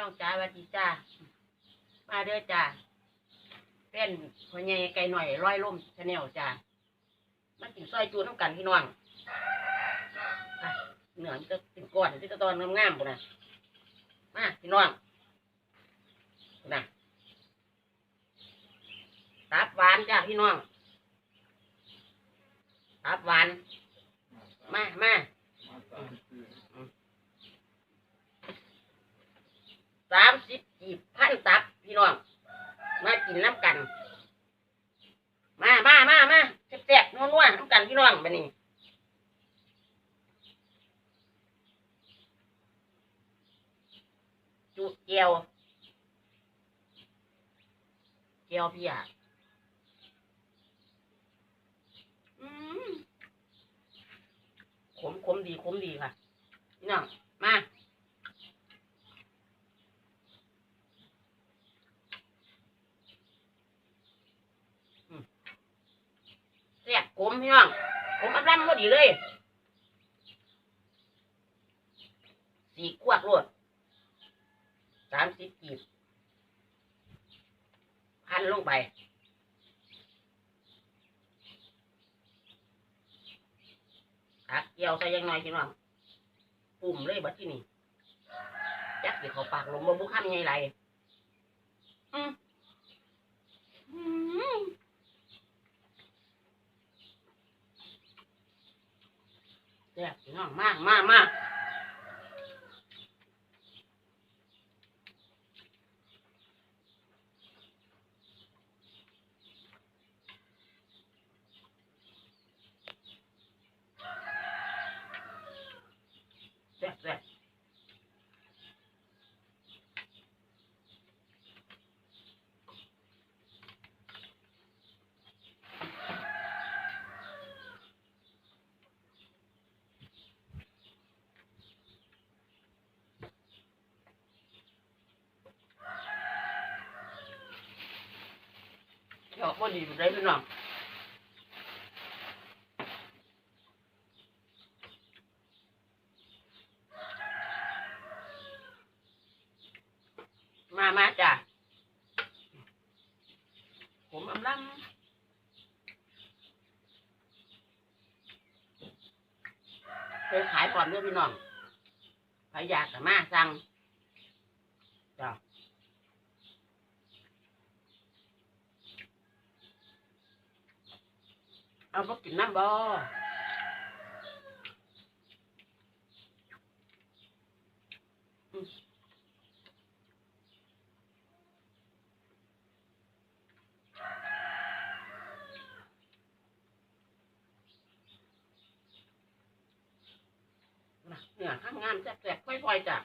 น้องจ้าวัสดีจ้า มาเด้อจ้าเป็นพ่อใหญ่ไก่หน่อยร้อยล่มชาแนลจ้ามากินซอยจูน้ำกันพี่น้องไปเหนือมันจะเป็นก้อนที่ตะตอนงามๆปุ่นะมาพี่น้องนนะตับหวานจ้าพี่น้องตับหวาน มามา สามสิบกีบพันตับ พี่น้อง มากินน้ำกัน มามามามาแซ่บๆนัวๆน้ำกันพี่น้องไปนี่จุเกียวเกียวพี่อะอืมขมขมดีขมดีค่ะ พี่น้องมาอืม แซ่บขมพี่น้องขมอันร่ำก็ดีเลยสี่ขวดรวดสามสิบกีบพันลงไปตักเกี่ยวใส่ยังน้อยพี่น้องปุ่มเลยบัดที่นี่ยักเดี๋ยวเขาปากลงบ่บุคำไงไรอืมอืม แซ่บพี่น้องมากมากมาก ดี๋ยวพอดีไปได้พี่น้องมามาจ้ะผมอำลังเคยขายก่อนเด้วยพี่น้องใครอยากกับมาสั่งจ้ะ เอาพวกกินน้ำบ่อืมน่ะเนี่ยข้างงามแซ่บๆค่อยๆจ้ะ